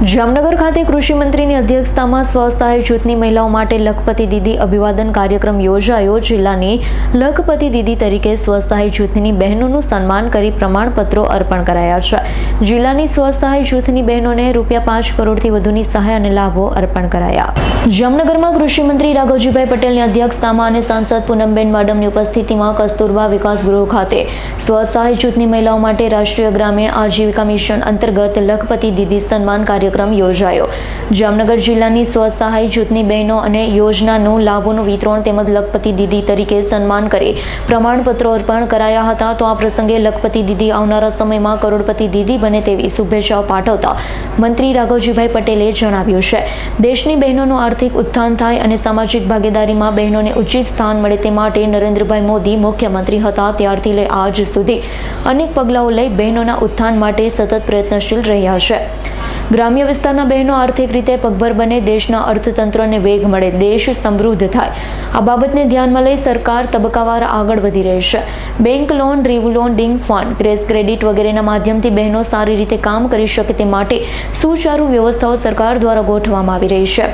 જામનગર ખાતે કૃષિ મંત્રીની અધ્યક્ષતામાં સ્વસહાય જૂથની મહિલાઓ માટે લખપતિ દીદી અભિવાદન કાર્યક્રમ યોજાયો. જિલ્લાની લખપતિ દીદી તરીકે સ્વસહાય જૂથની બહેનોનું સન્માન કરી પ્રમાણપત્રો અર્પણ કરાયા છે. જિલ્લાની સ્વસહાય જૂથની બહેનોને રૂપિયા પાંચ કરોડથી વધુની સહાય અને લાભો અર્પણ કરાયા. જામનગરમાં કૃષિ મંત્રી રાઘવજીભાઈ પટેલની અધ્યક્ષતામાં અને સાંસદ પૂનમબેન માડમની ઉપસ્થિતિમાં કસ્તુરબા વિકાસ ગૃહ ખાતે સ્વસહાય જૂથની મહિલાઓ માટે રાષ્ટ્રીય ગ્રામીણ આજીવિકા મિશન અંતર્ગત લખપતિ દીદી સન્માન કાર્યક્રમ યોજાયો. જામનગર જિલ્લાની સ્વસહાય જૂથની બહેનો અને યોજનાનું લાભોનું વિતરણ તેમજ લખપતિ દીદી તરીકે સન્માન કરી. પ્રમાણપત્રો અર્પણ કરાયા હતા તો આ પ્રસંગે લખપતિ દીદી આવનારા સમયમાં કરોડપતિ દીદી બને તેવી શુભેચ્છાઓ પાઠવતા મંત્રી રાઘવજીભાઈ પટેલે જણાવ્યું છે. દેશની બહેનોનું આર્થિક ઉત્થાન થાય અને સામાજિક ભાગીદારીમાં બહેનોને ઉચિત સ્થાન મળે તે માટે નરેન્દ્રભાઈ મોદી મુખ્યમંત્રી હતા ત્યારથી લઈ આજ સુધી અનેક પગલાઓ લઈ બહેનોના ઉત્થાન માટે સતત પ્રયત્નશીલ રહ્યા છે. ગ્રામ્ય વિસ્તારના બહેનો આર્થિક રીતે પગભર બને, દેશના અર્થતંત્રને વેગ મળે, દેશ સમૃદ્ધ થાય. આ બાબતને ધ્યાનમાં લઈ સરકાર તબક્કાવાર આગળ વધી રહી bank loan revolving fund grace credit વગેરેના માધ્યમથી બહેનો સારી રીતે કામ કરી શકે તે માટે સુચારુ વ્યવસ્થાઓ સરકાર દ્વારા ગોઠવવામાં આવી રહી છે.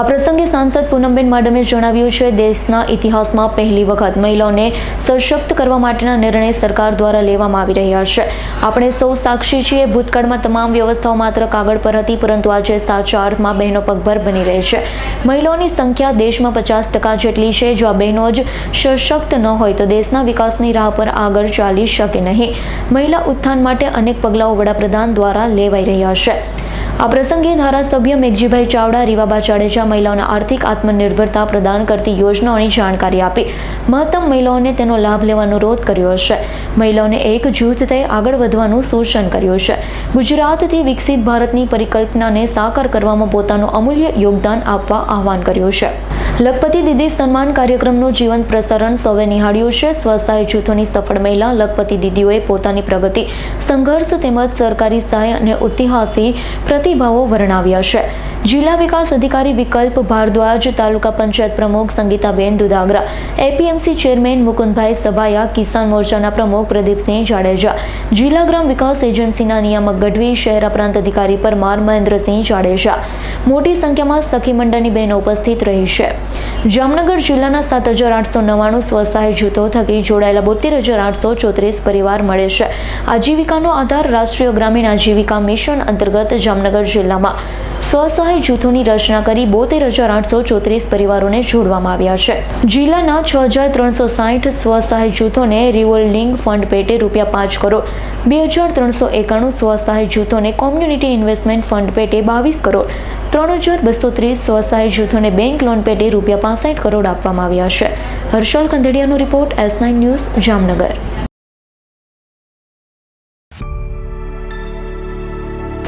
આ પ્રસંગે સાંસદ પૂનમબેન માડમે જણાવ્યું છે, દેશના ઇતિહાસમાં પહેલી વખત મહિલાઓને સશક્ત કરવા માટેના નિર્ણય સરકાર દ્વારા લેવામાં આવી રહ્યા છે. આપણે સૌ સાક્ષી છીએ, ભૂતકાળમાં તમામ વ્યવસ્થાઓ માત્ર કાગળ પર હતી, પરંતુ આજે સાચા અર્થમાં બહેનો પગભર બની રહી છે. મહિલાઓની સંખ્યા દેશમાં પચાસ ટકા જેટલી છે. જો આ બહેનો જ સશક્ત ન હોય, તો દેશના વિકાસની રાહ પર આગળ ચાલી શકે નહીં. મહિલા ઉત્થાન માટે અનેક પગલાઓ વડાપ્રધાન દ્વારા લેવાઈ રહ્યા છે. આ પ્રસંગે ધારાસભ્ય મેઘજીભાઈ ચાવડા, રીવાબા જાડેજા મહિલાઓને આર્થિક આત્મનિર્ભરતા પ્રદાન કરતી યોજનાઓની જાણકારી આપી. મહત્તમ મહિલાઓને તેનો લાભ લેવા અનુરોધ કર્યો છે મહિલાઓને એક જૂથ થઈ આગળ વધવાનું સૂચન કર્યું છે ગુજરાતથી વિકસિત ભારતની પરિકલ્પનાને સાકાર કરવામાં પોતાનું અમૂલ્ય યોગદાન આપવા આહવાન કર્યું છે. લખપતિ દીદી સન્માન કાર્યક્રમનું જીવંત પ્રસારણ સૌએ નિહાળ્યું છે. સ્વસહાય જૂથોની સફળ મહિલા લખપતિ દીદીઓએ પોતાની પ્રગતિ, સંઘર્ષ તેમજ સરકારી સહાય અને ઐતિહાસિક પ્રતિભાવો વર્ણવ્યા છે. જિલ્લા વિકાસ અધિકારી વિકલ્પ ભારદ્વાજ તાલુકા પંચાયત પ્રમુખ સંગીતાબેન દુધાગરા એપીએમસી ચેરમેન મુકુંદભાઈ સભાયા, કિસાન મોરચાના પ્રમુખ પ્રદીપસિંહ જાડેજા, જિલ્લા ગ્રામ વિકાસ એજન્સીના નિયામક ગઢવી, શહેર પ્રાંત અધિકારી પરમાર મહેન્દ્રસિંહ જાડેજા, મોટી સંખ્યામાં સખી મંડળની બહેનો ઉપસ્થિત રહી છે. જામનગર જિલ્લાના સાત હજાર આઠસો નવ્વાણું સ્વસહાય જૂથો થકી જોડાયેલા બોતેર હજાર આઠસો ચોત્રીસ પરિવાર મળે છે. આજીવિકાનો આધાર રાષ્ટ્રીય ગ્રામીણ આજીવિકા મિશન અંતર્ગત જામનગર જિલ્લામાં સ્વસહાય જૂથોની રચના કરી બોતેર હજાર આઠસો ચોત્રીસ પરિવારોને જોડવામાં આવ્યા છે. જિલ્લાના છ હજાર ત્રણસો સાઠ સ્વસહાય જૂથોને રિવોલ્વિંગ ફંડ પેટે રૂપિયા પાંચ કરોડ, બે હજાર ત્રણસો એકાણું સ્વસહાય જૂથોને કોમ્યુનિટી ઇન્વેસ્ટમેન્ટ ફંડ પેટે બાવીસ કરોડ, ત્રણ હજાર બસો ત્રીસ સ્વસહાય જૂથોને બેંક લોન પેટે રૂપિયા પાસઠ કરોડ આપવામાં આવ્યા છે. Harshal કંદડિયાનો report S nine news Jamnagar.